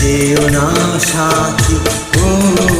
যেও না সাথী কোনো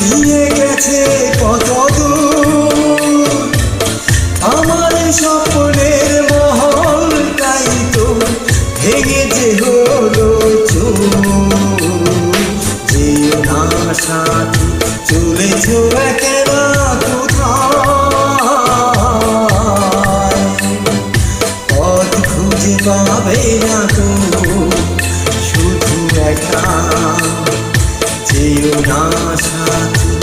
নিয়ে গেছে কত আমার স্বপ্নের মহলটাই তো ভেঙে যে হলো যেও না সাথী, চলেছ একেলা পথ খুঁজে পাবে না তো শুধু একা। যেও না সাথী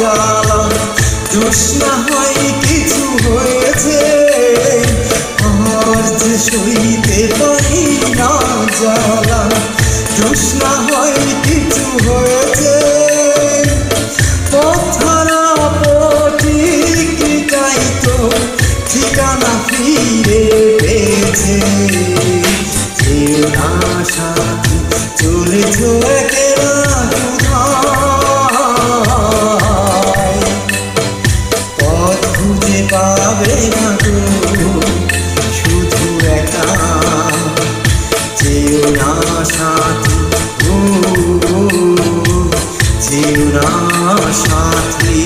না জ্বালা জোৎস্না হয়, কিছু হয়েছে। আজ সইতে পারি না জ্বালা হয়, কিছু হয়েছে। পথরা পটিক তাই তো? ঠিকানা ফিরে পেয়েছে। যেও না সাথী চলেছ একেলা পাবে না শুধু একা। যেও না সাথী ও যেও না সাথী।